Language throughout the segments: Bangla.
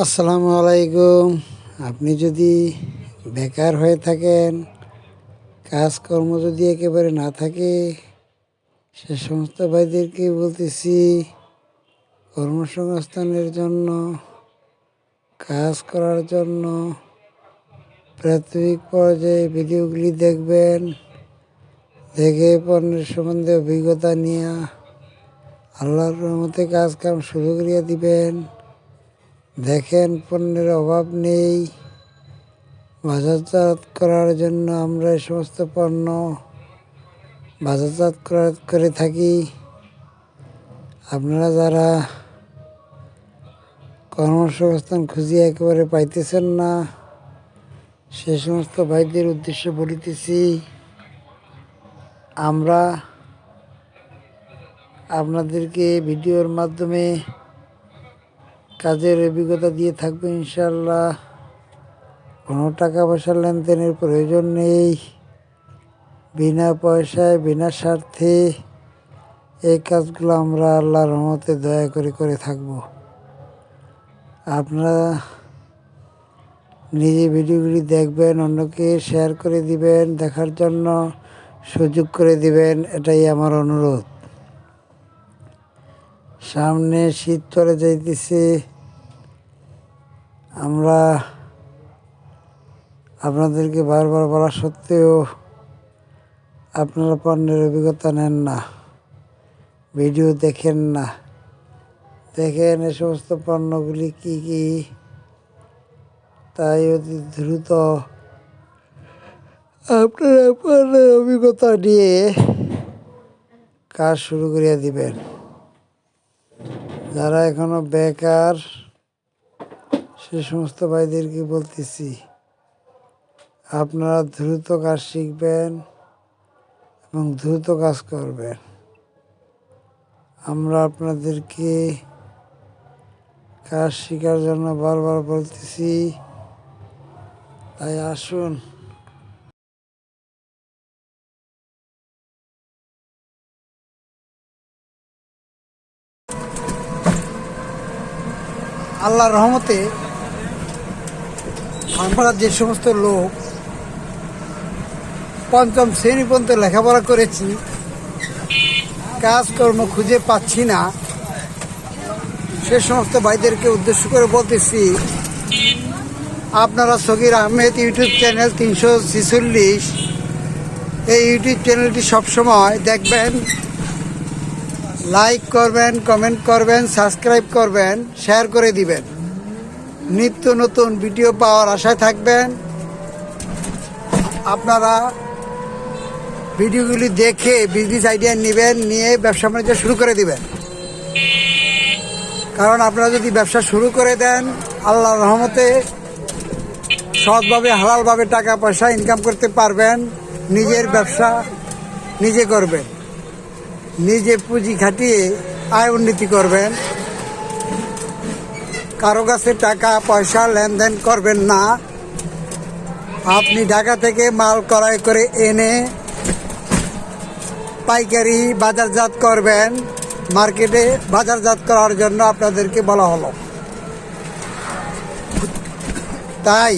আসসালামু আলাইকুম। আপনি যদি বেকার হয়ে থাকেন, কাজকর্ম যদি একেবারে না থাকে, সে সমস্ত ভাইদেরকে বলতেছি, কর্মসংস্থানের জন্য, কাজ করার জন্য প্রাথমিক পর্যায়ে ভিডিওগুলি দেখবেন, দেখে পণ্যের সম্বন্ধে অভিজ্ঞতা নিয়ে আল্লাহর রহমতে কাজ কাম শুরু করিয়া দিবেন। দেখেন, পণ্যের অভাব নেই। বাজারজাত করার জন্য আমরা এই সমস্ত পণ্য বাজারজাত করা- থাকি। আপনারা যারা কর্মসংস্থান খুঁজিয়ে একেবারে পাইতেছেন না, সে সমস্ত ভাইদের উদ্দেশ্যে বলিতেছি, আমরা আপনাদেরকে ভিডিওর মাধ্যমে কাজের অভিজ্ঞতা দিয়ে থাকবে ইনশাল্লাহ কোনো টাকা পয়সার লেনদেনের প্রয়োজন নেই। বিনা পয়সায়, বিনা স্বার্থে এই কাজগুলো আমরা আল্লাহর রহমতে দয়া করে করে থাকব। আপনারা নিজে ভিডিওগুলি দেখবেন, অন্যকে শেয়ার করে দিবেন, দেখার জন্য সুযোগ করে দিবেন, এটাই আমার অনুরোধ। সামনে শীত চলে যাইতেছে। আমরা আপনাদেরকে বারবার বলা সত্ত্বেও আপনারা পণ্যের অভিজ্ঞতা নেন না, ভিডিও দেখেন না। দেখেন এ সমস্ত পণ্যগুলি কি কি, তাই অতি দ্রুত আপনারা পণ্যের অভিজ্ঞতা নিয়ে কাজ শুরু করিয়া দিবেন। যারা এখনও বেকার সে সমস্ত ভাইদেরকে বলতেছি, আপনারা দ্রুত কাজ শিখবেন এবং দ্রুত কাজ করবেন। আমরা আপনাদেরকে কাজ শেখার জন্য বারবার বলতেছি, তাই আসুন। আল্লাহর রহমতে আমরা যে সমস্ত লোক পঞ্চম শ্রেণি পর্যন্ত লেখাপড়া করেছি, কাজকর্ম খুঁজে পাচ্ছি না। সে সমস্ত ভাইদেরকে উদ্দেশ্য করে বলতেছি, আপনারা সগির আহমেদ ইউটিউব চ্যানেল তিনশো ছিচল্লিশ, এই ইউটিউব চ্যানেলটি সবসময় দেখবেন, লাইক করবেন, কমেন্ট করবেন, সাবস্ক্রাইব করবেন, শেয়ার করে দিবেন। নিত্য নতুন ভিডিও পাওয়ার আশায় থাকবেন। আপনারা ভিডিওগুলি দেখে বিজনেস আইডিয়া নেবেন, নিয়ে ব্যবসা বাণিজ্য শুরু করে দিবেন। কারণ আপনারা যদি ব্যবসা শুরু করে দেন, আল্লাহর রহমতে সৎভাবে, হালালভাবে টাকা পয়সা ইনকাম করতে পারবেন, নিজের ব্যবসা নিজে করবেন, নিজে পুঁজি খাটিয়ে আয় উন্নতি করবেন। কারও কাছে টাকা, পয়সা লেনদেন করবেন না। আপনি ঢাকা থেকে মাল ক্রয় করে এনে পাইকারি বাজারজাত করবেন। মার্কেটে বাজারজাত করার জন্য আপনাদেরকে বলা হলো। তাই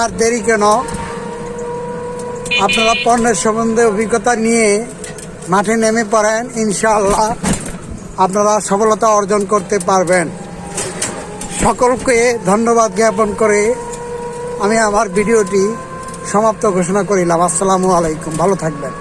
আর দেরি কেন? আপনারা পণ্যের সম্বন্ধে অভিজ্ঞতা নিয়ে মাঠে নেমে পড়েন, ইনশাআল্লাহ আপনারা সফলতা অর্জন করতে পারবেন। সকলকে ধন্যবাদ জ্ঞাপন করে আমি আমার ভিডিওটি সমাপ্ত ঘোষণা করিলাম। আসসালামু আলাইকুম। ভালো থাকবেন।